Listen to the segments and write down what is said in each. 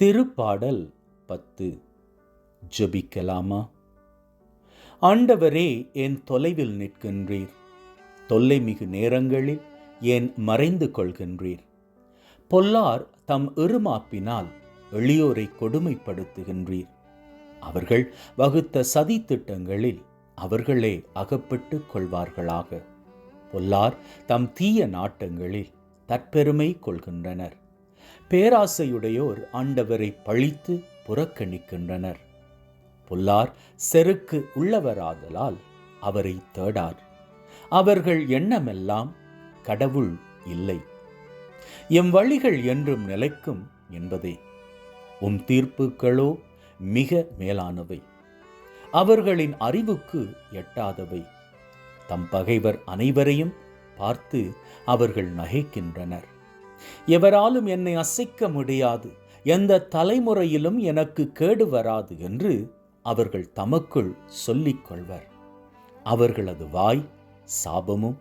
திருப்பாடல் பத்து. ஜபிக்கலாமா? ஆண்டவரே என் தொலைவில் நிற்கின்றீர். தொல்லை மிகு நேரங்களில் ஏன் மறைந்து கொள்கின்றீர்? பொல்லார் தம் இருமாப்பினால் எளியோரை கொடுமைப்படுத்துகின்றீர். அவர்கள் வகுத்த சதி திட்டங்களில் அவர்களே அகப்பட்டுக் கொள்வார்களாக. பொல்லார் தம் தீய நாட்டங்களில் தற்பெருமை கொள்கின்றனர். பேராசையுடையோர் ஆண்டவரை பழித்து புறக்கணிக்கின்றனர். பொல்லார் செருக்கு உள்ளவராதலால் அவரை தேடார். அவர்கள் எண்ணமெல்லாம் கடவுள் இல்லை. எம் வழிகள் என்றும் நிலைக்கும் என்பதே. உம் தீர்ப்புகளோ மிக மேலானவை. அவர்களின் அறிவுக்கு எட்டாதவை. தம் பகைவர் அனைவரையும் பார்த்து அவர்கள் நகைக்கின்றனர். எவராலும் என்னை அசைக்க முடியாது. எந்த தலைமுறையிலும் எனக்கு கேடு வராது என்று அவர்கள் தமக்குள் சொல்லிக் கொள்வர். அவர்களது வாய் சாபமும்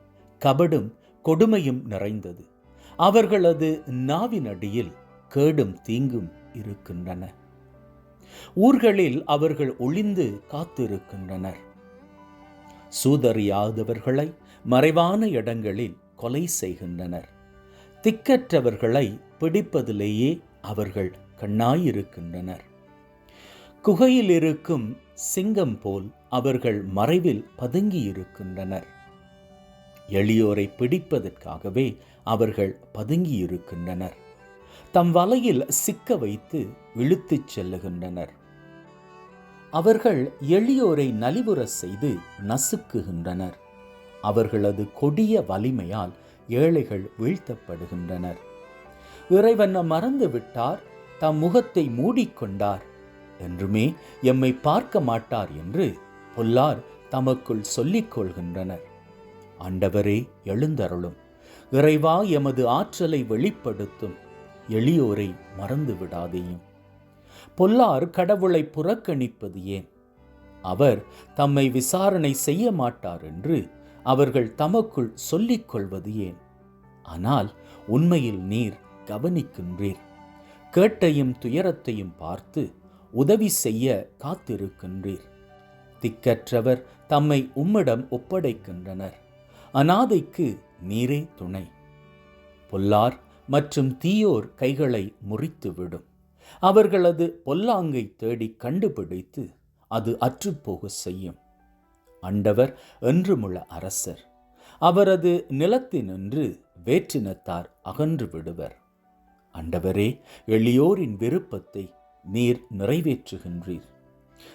கபடும் கொடுமையும் நிறைந்தது. அவர்களது நாவினடியில் கேடும் தீங்கும் இருக்கின்றன. ஊர்களில் அவர்கள் ஒளிந்து காத்திருக்கின்றனர். சூதறியாதவர்களை மறைவான இடங்களில் கொலை செய்கின்றனர். திக்கற்றவர்களை பிடிப்பதிலேயே அவர்கள் கண்ணாயிருக்கின்றனர். குகையில் இருக்கும் சிங்கம் போல் அவர்கள் மறைவில் பதுங்கியிருக்கின்றனர். எளியோரை பிடிப்பதற்காகவே அவர்கள் பதுங்கியிருக்கின்றனர். தம் வலையில் சிக்க வைத்து இழுத்துச் செல்லுகின்றனர். அவர்கள் எளியோரை நலிவுற செய்து நசுக்குகின்றனர். அவர்களது கொடிய வலிமையால் ஏழைகள் வீழ்த்தப்படுகின்றனர். இறைவன் மறந்து விட்டார் தம் முகத்தை மூடிக்கொண்டார். என்றுமே எம்மை பார்க்க மாட்டார் என்று பொல்லார் தமக்குள் சொல்லிக் கொள்கின்றனர். ஆண்டவரே எழுந்தருளும். இறைவா எமது ஆற்றலை வெளிப்படுத்தும். எளியோரை மறந்து விடாதேயும். பொல்லார் கடவுளை புறக்கணிப்பது ஏன்? அவர் தம்மை விசாரணை செய்ய மாட்டார் என்று அவர்கள் தமக்குள் சொல்லிக் கொள்வது ஏன்? ஆனால் உண்மையில் நீர் கவனிக்கின்றீர். கேட்டையும் துயரத்தையும் பார்த்து உதவி செய்ய காத்திருக்கின்றீர். திக்கற்றவர் தம்மை உம்மிடம் ஒப்படைக்கின்றனர். அனாதைக்கு நீரே துணை. பொல்லார் மற்றும் தீயோர் கைகளை முறித்துவிடும். அவர்களது பொல்லாங்கை தேடி கண்டுபிடித்து அது அற்றுப்போக செய்யும். அண்டவர் என்றுமுள்ள அரசர். அவரது நிலத்தினின்று வேற்றினத்தார் அகன்று விடுவர். அண்டவரே எளியோரின் விருப்பத்தை நீர் நிறைவேற்றுகின்றீர்.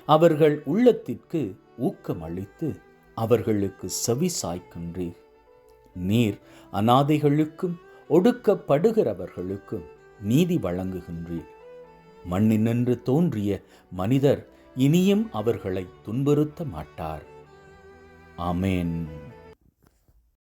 அவர்கள் உள்ளத்திற்கு ஊக்கமளித்து அவர்களுக்கு செவி சாய்க்கின்றீர். நீர் அனாதைகளுக்கும் ஒடுக்கப்படுகிறவர்களுக்கும் நீதி வழங்குகின்றீர். மண்ணினின்று தோன்றிய மனிதர் இனியும் அவர்களை துன்புறுத்த மாட்டார் Amen.